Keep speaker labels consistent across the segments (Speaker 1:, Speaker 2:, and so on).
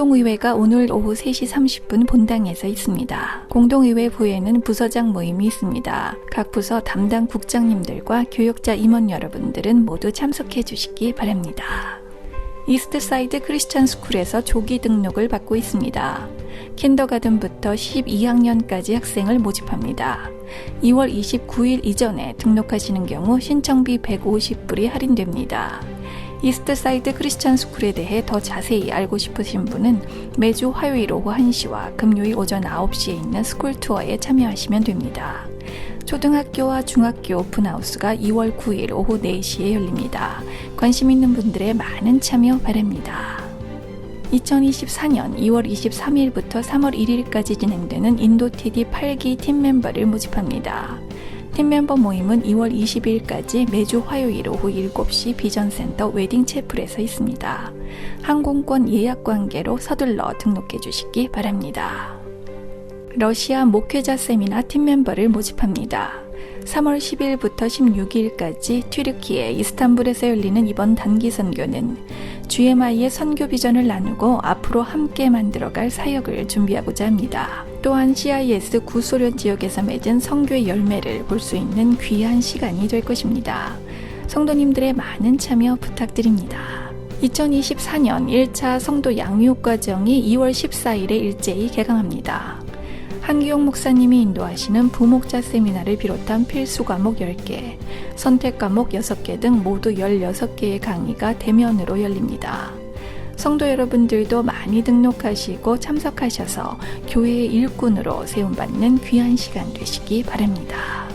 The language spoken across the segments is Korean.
Speaker 1: 공동의회가 오늘 오후 3시 30분 본당에서 있습니다. 공동의회 부에는 부서장 모임이 있습니다. 각 부서 담당 국장님들과 교육자 임원 여러분들은 모두 참석해 주시기 바랍니다. 이스트사이드 크리스찬 스쿨에서 조기 등록을 받고 있습니다. 킨더가든부터 12학년까지 학생을 모집합니다. 2월 29일 이전에 등록하시는 경우 신청비 150불이 할인됩니다. 이스트사이드 크리스찬 스쿨에 대해 더 자세히 알고 싶으신 분은 매주 화요일 오후 1시와 금요일 오전 9시에 있는 스쿨 투어에 참여하시면 됩니다. 초등학교와 중학교 오픈하우스가 2월 9일 오후 4시에 열립니다. 관심 있는 분들의 많은 참여 바랍니다. 2024년 2월 23일부터 3월 1일까지 진행되는 인도TD 8기 팀 멤버를 모집합니다. 팀 멤버 모임은 2월 20일까지 매주 화요일 오후 7시 비전센터 웨딩 채플에서 있습니다. 항공권 예약 관계로 서둘러 등록해 주시기 바랍니다. 러시아 목회자 세미나 팀 멤버를 모집합니다. 3월 10일부터 16일까지 튀르키예 이스탄불에서 열리는 이번 단기 선교는 GMI의 선교 비전을 나누고 앞으로 함께 만들어갈 사역을 준비하고자 합니다. 또한 CIS 구소련 지역에서 맺은 선교의 열매를 볼 수 있는 귀한 시간이 될 것입니다. 성도님들의 많은 참여 부탁드립니다. 2024년 1차 성도 양육 과정이 2월 14일에 일제히 개강합니다. 한기용 목사님이 인도하시는 부목자 세미나를 비롯한 필수 과목 10개, 선택 과목 6개 등 모두 16개의 강의가 대면으로 열립니다. 성도 여러분들도 많이 등록하시고 참석하셔서 교회의 일꾼으로 세움받는 귀한 시간 되시기 바랍니다.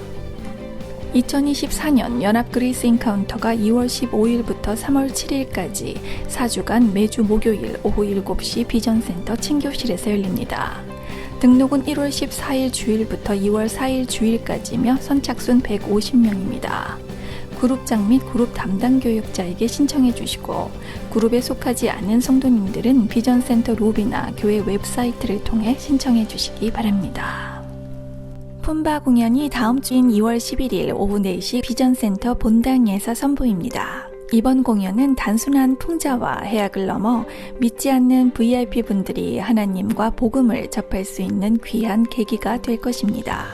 Speaker 1: 2024년 연합 그리스 인카운터가 2월 15일부터 3월 7일까지 4주간 매주 목요일 오후 7시 비전센터 친교실에서 열립니다. 등록은 1월 14일 주일부터 2월 4일 주일까지며 선착순 150명입니다. 그룹장 및 그룹 담당 교육자에게 신청해 주시고 그룹에 속하지 않은 성도님들은 비전센터 로비나 교회 웹사이트를 통해 신청해 주시기 바랍니다. 품바 공연이 다음 주인 2월 11일 오후 4시 비전센터 본당에서 선보입니다. 이번 공연은 단순한 풍자와 해악을 넘어 믿지 않는 VIP 분들이 하나님과 복음을 접할 수 있는 귀한 계기가 될 것입니다.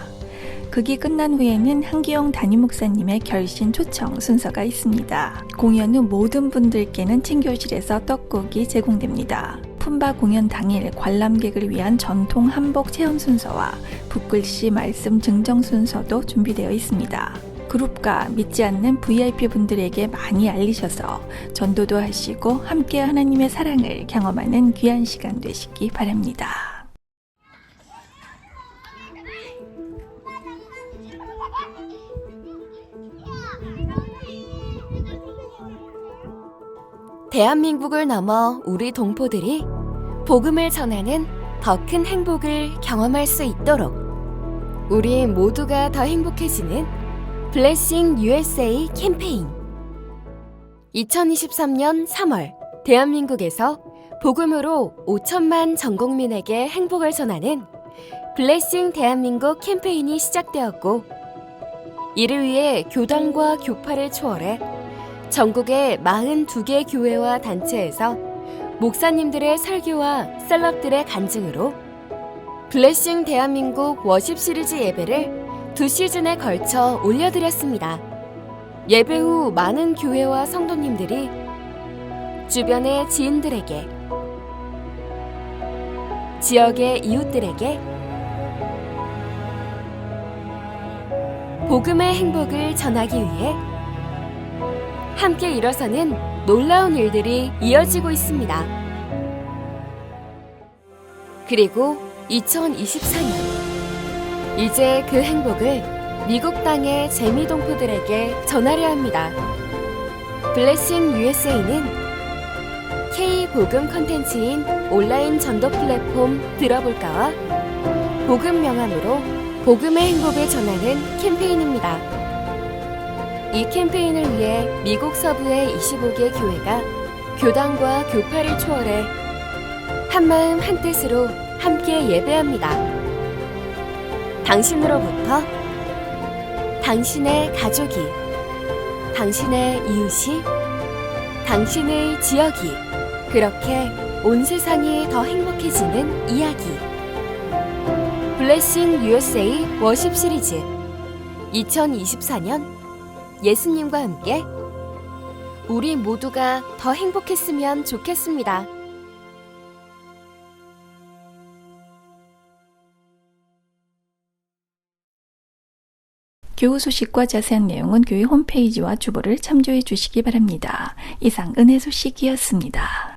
Speaker 1: 극이 끝난 후에는 한기영 담임 목사님의 결신 초청 순서가 있습니다. 공연 후 모든 분들께는 친교실에서 떡국이 제공됩니다. 품바 공연 당일 관람객을 위한 전통 한복 체험 순서와 붓글씨 말씀 증정 순서도 준비되어 있습니다. 그룹과 믿지 않는 VIP 분들에게 많이 알리셔서 전도도 하시고 함께 하나님의 사랑을 경험하는 귀한 시간 되시기 바랍니다.
Speaker 2: 대한민국을 넘어 우리 동포들이 복음을 전하는 더 큰 행복을 경험할 수 있도록 우리 모두가 더 행복해지는 블레싱 USA 캠페인. 2023년 3월 대한민국에서 복음으로 5천만 전 국민에게 행복을 전하는 블레싱 대한민국 캠페인이 시작되었고 이를 위해 교단과 교파를 초월해 전국의 42개 교회와 단체에서 목사님들의 설교와 셀럽들의 간증으로 블레싱 대한민국 워십 시리즈 예배를 두 시즌에 걸쳐 올려드렸습니다. 예배 후 많은 교회와 성도님들이 주변의 지인들에게 지역의 이웃들에게 복음의 행복을 전하기 위해 함께 일어서는 놀라운 일들이 이어지고 있습니다. 그리고 2024년 이제 그 행복을 미국 땅의 재미 동포들에게 전하려 합니다. 블레싱 USA는 K 복음 컨텐츠인 온라인 전도 플랫폼 들어볼까와 복음 명함으로 복음의 행복을 전하는 캠페인입니다. 이 캠페인을 위해 미국 서부의 25개 교회가 교단과 교파를 초월해 한마음 한뜻으로 함께 예배합니다. 당신으로부터 당신의 가족이, 당신의 이웃이, 당신의 지역이 그렇게 온 세상이 더 행복해지는 이야기. 블레싱 USA 워십 시리즈 2024년 예수님과 함께 우리 모두가 더 행복했으면 좋겠습니다.
Speaker 1: 교우 소식과 자세한 내용은 교회 홈페이지와 주보를 참조해 주시기 바랍니다. 이상 은혜 소식이었습니다.